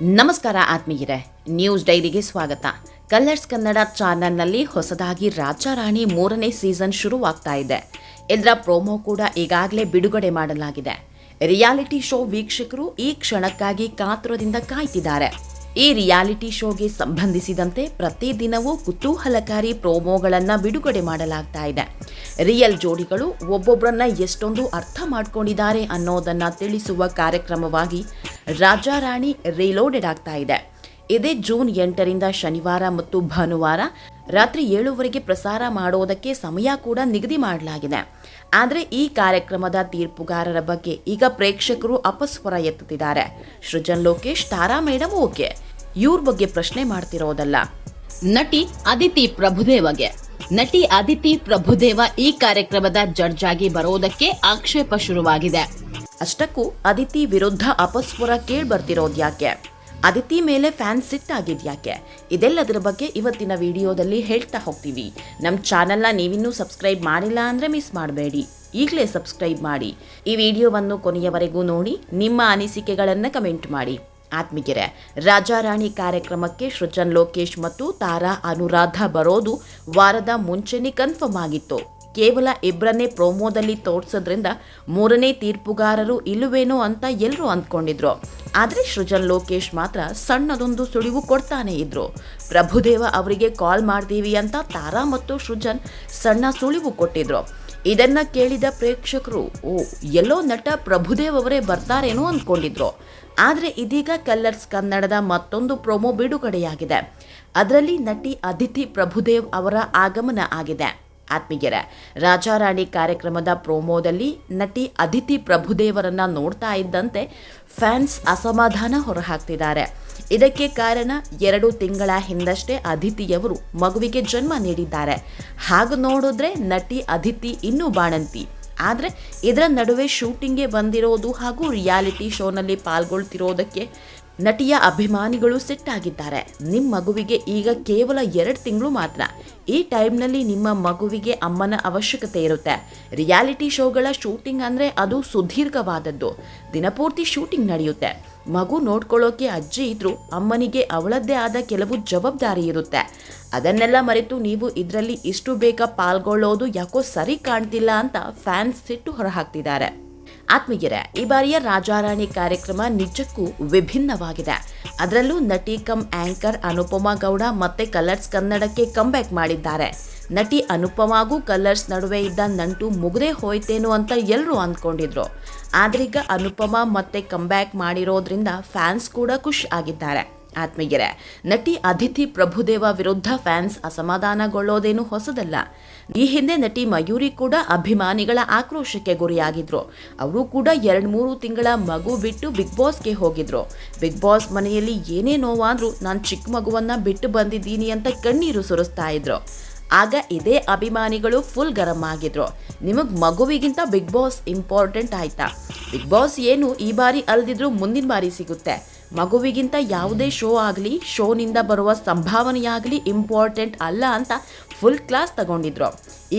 ನಮಸ್ಕಾರ ಆತ್ಮೀಯರೇ, ನ್ಯೂಸ್ ಡೈರಿಗೆ ಸ್ವಾಗತ. ಕಲರ್ಸ್ ಕನ್ನಡ ಚಾನೆಲ್ನಲ್ಲಿ ಹೊಸದಾಗಿ ರಾಜಾರಾಣಿ ಮೂರನೇ ಸೀಸನ್ ಶುರುವಾಗ್ತಾ ಇದೆ. ಇದರ ಪ್ರೋಮೋ ಕೂಡ ಈಗಾಗಲೇ ಬಿಡುಗಡೆ ಮಾಡಲಾಗಿದೆ. ರಿಯಾಲಿಟಿ ಶೋ ವೀಕ್ಷಕರು ಈ ಕ್ಷಣಕ್ಕಾಗಿ ಕಾತುರದಿಂದ ಕಾಯ್ತಿದ್ದಾರೆ. ಈ ರಿಯಾಲಿಟಿ ಶೋಗೆ ಸಂಬಂಧಿಸಿದಂತೆ ಪ್ರತಿದಿನವೂ ಕುತೂಹಲಕಾರಿ ಪ್ರೋಮೋಗಳನ್ನು ಬಿಡುಗಡೆ ಮಾಡಲಾಗ್ತಾ ಇದೆ. ರಿಯಲ್ ಜೋಡಿಗಳು ಒಬ್ಬೊಬ್ಬರನ್ನ ಎಷ್ಟೊಂದು ಅರ್ಥ ಮಾಡ್ಕೊಂಡಿದ್ದಾರೆ ಅನ್ನೋದನ್ನು ತಿಳಿಸುವ ಕಾರ್ಯಕ್ರಮವಾಗಿ ರಾಜಾರಾಣಿ ರಿಲೋಡೆಡ್ ಆಗ್ತಾ ಇದೆ. ಇದೇ ಜೂನ್ ಎಂಟರಿಂದ ಶನಿವಾರ ಮತ್ತು ಭಾನುವಾರ ರಾತ್ರಿ ಏಳುವರೆಗೆ ಪ್ರಸಾರ ಮಾಡೋದಕ್ಕೆ ಸಮಯ ಕೂಡ ನಿಗದಿ ಮಾಡಲಾಗಿದೆ. ಆದರೆ ಈ ಕಾರ್ಯಕ್ರಮದ ತೀರ್ಪುಗಾರರ ಬಗ್ಗೆ ಈಗ ಪ್ರೇಕ್ಷಕರು ಅಪಸ್ವರ ಎತ್ತುತ್ತಿದ್ದಾರೆ. Srujan Lokesh, Tara madam okay. ಇವ್ರ ಬಗ್ಗೆ ಪ್ರಶ್ನೆ ಮಾಡ್ತಿರೋದಲ್ಲ. ನಟಿ ಅದಿತಿ ಪ್ರಭುದೇವಗೆ. ನಟಿ ಅದಿತಿ ಪ್ರಭುದೇವ ಈ ಕಾರ್ಯಕ್ರಮದ ಜಡ್ಜ್ ಆಗಿ ಬರೋದಕ್ಕೆ ಆಕ್ಷೇಪ ಶುರುವಾಗಿದೆ. ಅಷ್ಟಕ್ಕೂ ಅದಿತಿ ವಿರುದ್ಧ ಅಪಸ್ವರ ಕೇಳಿ ಬರ್ತಿರೋದ್ಯಾಕೆ ಅದಿತಿ ಮೇಲೆ ಫ್ಯಾನ್ ಸಿಟ್ ಆಗಿದ್ಯಾಕೆ ಇದೆಲ್ಲದರ ಬಗ್ಗೆ ಇವತ್ತಿನ ವಿಡಿಯೋದಲ್ಲಿ ಹೇಳ್ತಾ ಹೋಗ್ತೀವಿ. ನಮ್ಮ ಚಾನಲ್ನ ನೀವಿನ್ನೂ ಸಬ್ಸ್ಕ್ರೈಬ್ ಮಾಡಿಲ್ಲ ಅಂದರೆ ಮಿಸ್ ಮಾಡಬೇಡಿ. ಈಗಲೇ ಸಬ್ಸ್ಕ್ರೈಬ್ ಮಾಡಿ. ಈ ವಿಡಿಯೋವನ್ನು ಕೊನೆಯವರೆಗೂ ನೋಡಿ ನಿಮ್ಮ ಅನಿಸಿಕೆಗಳನ್ನು ಕಮೆಂಟ್ ಮಾಡಿ. ಆತ್ಮಿಗೆರೆ ರಾಜಾರಾಣಿ ಕಾರ್ಯಕ್ರಮಕ್ಕೆ ಸೃಜನ್ ಲೋಕೇಶ್ ಮತ್ತು ತಾರಾ ಅನುರಾಧ ಬರೋದು ವಾರದ ಮುಂಚೆನೇ ಕನ್ಫರ್ಮ್ ಆಗಿತ್ತು. ಕೇವಲ ಇಬ್ಬರನ್ನೇ ಪ್ರೋಮೋದಲ್ಲಿ ತೋರಿಸೋದ್ರಿಂದ ಮೂರನೇ ತೀರ್ಪುಗಾರರು ಇಲ್ಲವೇನೋ ಅಂತ ಎಲ್ಲರೂ ಅಂದ್ಕೊಂಡಿದ್ರು. ಆದರೆ ಸೃಜನ್ ಲೋಕೇಶ್ ಮಾತ್ರ ಸಣ್ಣದೊಂದು ಸುಳಿವು ಕೊಡ್ತಾನೆ ಇದ್ರು. ಪ್ರಭುದೇವ ಅವರಿಗೆ ಕಾಲ್ ಮಾಡ್ತೀವಿ ಅಂತ ತಾರಾ ಮತ್ತು ಸೃಜನ್ ಸಣ್ಣ ಸುಳಿವು ಕೊಟ್ಟಿದ್ರು. ಇದನ್ನ ಕೇಳಿದ ಪ್ರೇಕ್ಷಕರು, ಓ, ಎಲ್ಲೋ ನಟ ಪ್ರಭುದೇವ್ ಅವರೇ ಬರ್ತಾರೇನೋ ಅಂದ್ಕೊಂಡಿದ್ರು. ಆದರೆ ಇದೀಗ ಕಲ್ಲರ್ಸ್ ಕನ್ನಡದ ಮತ್ತೊಂದು ಪ್ರೊಮೋ ಬಿಡುಗಡೆಯಾಗಿದೆ. ಅದರಲ್ಲಿ ನಟಿ ಅದಿತಿ ಪ್ರಭುದೇವ್ ಅವರ ಆಗಮನ ಆಗಿದೆ. ಆತ್ಮೀಯರ ರಾಜಾರಾಣಿ ಕಾರ್ಯಕ್ರಮದ ಪ್ರೋಮೋದಲ್ಲಿ ನಟಿ ಅದಿತಿ ಪ್ರಭುದೇವರನ್ನ ನೋಡ್ತಾ ಇದ್ದಂತೆ ಫ್ಯಾನ್ಸ್ ಅಸಮಾಧಾನ ಹೊರಹಾಕ್ತಿದ್ದಾರೆ. ಇದಕ್ಕೆ ಕಾರಣ ಎರಡು ತಿಂಗಳ ಹಿಂದಷ್ಟೇ ಅದಿತಿಯವರು ಮಗುವಿಗೆ ಜನ್ಮ ನೀಡಿದ್ದಾರೆ. ಹಾಗೆ ನೋಡಿದ್ರೆ ನಟಿ ಅದಿತಿ ಇನ್ನೂ ಬಾಣಂತಿ. ಆದರೆ ಇದರ ನಡುವೆ ಶೂಟಿಂಗ್ಗೆ ಬಂದಿರೋದು ಹಾಗೂ ರಿಯಾಲಿಟಿ ಶೋನಲ್ಲಿ ಪಾಲ್ಗೊಳ್ತಿರೋದಕ್ಕೆ ನಟಿಯ ಅಭಿಮಾನಿಗಳು ಸಿಟ್ಟಾಗಿದ್ದಾರೆ. ನಿಮ್ಮ ಮಗುವಿಗೆ ಈಗ ಕೇವಲ ಎರಡು ತಿಂಗಳು ಮಾತ್ರ. ಈ ಟೈಮ್ನಲ್ಲಿ ನಿಮ್ಮ ಮಗುವಿಗೆ ಅಮ್ಮನ ಅವಶ್ಯಕತೆ ಇರುತ್ತೆ. ರಿಯಾಲಿಟಿ ಶೋಗಳ ಶೂಟಿಂಗ್ ಅಂದರೆ ಅದು ಸುದೀರ್ಘವಾದದ್ದು. ದಿನಪೂರ್ತಿ ಶೂಟಿಂಗ್ ನಡೆಯುತ್ತೆ. ಮಗು ನೋಡ್ಕೊಳ್ಳೋಕೆ ಅಜ್ಜಿ ಇದ್ದರೂ ಅಮ್ಮನಿಗೆ ಅವಳದ್ದೇ ಆದ ಕೆಲವು ಜವಾಬ್ದಾರಿ ಇರುತ್ತೆ. ಅದನ್ನೆಲ್ಲ ಮರೆತು ನೀವು ಇದರಲ್ಲಿ ಇಷ್ಟು ಬೇಗ ಪಾಲ್ಗೊಳ್ಳೋದು ಯಾಕೋ ಸರಿ ಕಾಣ್ತಿಲ್ಲ ಅಂತ ಫ್ಯಾನ್ಸ್ ಸಿಟ್ಟು ಹೊರಹಾಕ್ತಿದ್ದಾರೆ. ಆತ್ಮೀಯರೇ, ಈ ಬಾರಿಯ ರಾಜಾರಾಣಿ ಕಾರ್ಯಕ್ರಮ ನಿಜಕ್ಕೂ ವಿಭಿನ್ನವಾಗಿದೆ. ಅದರಲ್ಲೂ ನಟಿ ಕಮ್ ಆಂಕರ್ ಅನುಪಮಾ ಗೌಡ ಮತ್ತೆ ಕಲರ್ಸ್ ಕನ್ನಡಕ್ಕೆ ಕಂಬ್ಯಾಕ್ ಮಾಡಿದ್ದಾರೆ. ನಟಿ ಅನುಪಮಾಗೂ ಕಲರ್ಸ್ ನಡುವೆ ಇದ್ದ ನಂಟು ಮುಗದೆ ಹೋಯ್ತೇನೋ ಅಂತ ಎಲ್ಲರೂ ಅಂದ್ಕೊಂಡಿದ್ರು. ಆದ್ರೀಗ ಅನುಪಮಾ ಮತ್ತೆ ಕಂಬ್ಯಾಕ್ ಮಾಡಿರೋದ್ರಿಂದ ಫ್ಯಾನ್ಸ್ ಕೂಡ ಖುಷ್ ಆಗಿದ್ದಾರೆ. ಆತ್ಮೀಯರೇ, ನಟಿ ಅದಿತಿ ಪ್ರಭುದೇವ ವಿರುದ್ಧ ಫ್ಯಾನ್ಸ್ ಅಸಮಾಧಾನಗೊಳ್ಳೋದೇನು ಹೊಸದಲ್ಲ. ಈ ಹಿಂದೆ ನಟಿ ಮಯೂರಿ ಕೂಡ ಅಭಿಮಾನಿಗಳ ಆಕ್ರೋಶಕ್ಕೆ ಗುರಿಯಾಗಿದ್ರು. ಅವರು ಕೂಡ ಎರಡು ಮೂರು ತಿಂಗಳ ಮಗು ಬಿಟ್ಟು ಬಿಗ್ ಬಾಸ್ಗೆ ಹೋಗಿದ್ರು. ಬಿಗ್ ಬಾಸ್ ಮನೆಯಲ್ಲಿ ಏನೇ ನೋವಾದ್ರೂ ನಾನು ಚಿಕ್ಕ ಮಗುವನ್ನ ಬಿಟ್ಟು ಬಂದಿದ್ದೀನಿ ಅಂತ ಕಣ್ಣೀರು ಸುರಿಸ್ತಾ ಇದ್ರು. ಆಗ ಇದೇ ಅಭಿಮಾನಿಗಳು ಫುಲ್ ಗರಂ ಆಗಿದ್ರು. ನಿಮಗೆ ಮಗುವಿಗಿಂತ ಬಿಗ್ ಬಾಸ್ ಇಂಪಾರ್ಟೆಂಟ್ ಆಯ್ತಾ? ಬಿಗ್ ಬಾಸ್ ಏನು ಈ ಬಾರಿ ಅಲ್ದಿದ್ರು ಮುಂದಿನ ಬಾರಿ ಸಿಗುತ್ತೆ. ಮಗುವಿಗಿಂತ ಯಾವುದೇ ಶೋ ಆಗಲಿ ಶೋನಿಂದ ಬರುವ ಸಂಭಾವನೆಯಾಗಲಿ ಇಂಪಾರ್ಟೆಂಟ್ ಅಲ್ಲ ಅಂತ ಫುಲ್ ಕ್ಲಾಸ್ ತಗೊಂಡಿದ್ರು.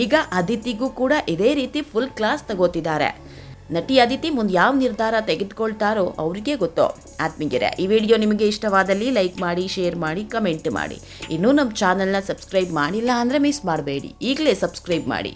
ಈಗ ಅದಿತಿಗೂ ಕೂಡ ಇದೇ ರೀತಿ ಫುಲ್ ಕ್ಲಾಸ್ ತಗೋತಿದ್ದಾರೆ. ನಟಿ ಅದಿತಿ ಮುಂದೆ ಯಾವ ನಿರ್ಧಾರ ತೆಗೆದುಕೊಳ್ತಾರೋ ಅವರಿಗೆ ಗೊತ್ತು. ಆತ್ಮೀಯರೇ, ಈ ವಿಡಿಯೋ ನಿಮಗೆ ಇಷ್ಟವಾದಲ್ಲಿ ಲೈಕ್ ಮಾಡಿ ಶೇರ್ ಮಾಡಿ ಕಮೆಂಟ್ ಮಾಡಿ. ಇನ್ನೂ ನಮ್ಮ ಚಾನಲ್ನ ಸಬ್ಸ್ಕ್ರೈಬ್ ಮಾಡಿಲ್ಲ ಅಂದರೆ ಮಿಸ್ ಮಾಡಬೇಡಿ. ಈಗಲೇ ಸಬ್ಸ್ಕ್ರೈಬ್ ಮಾಡಿ.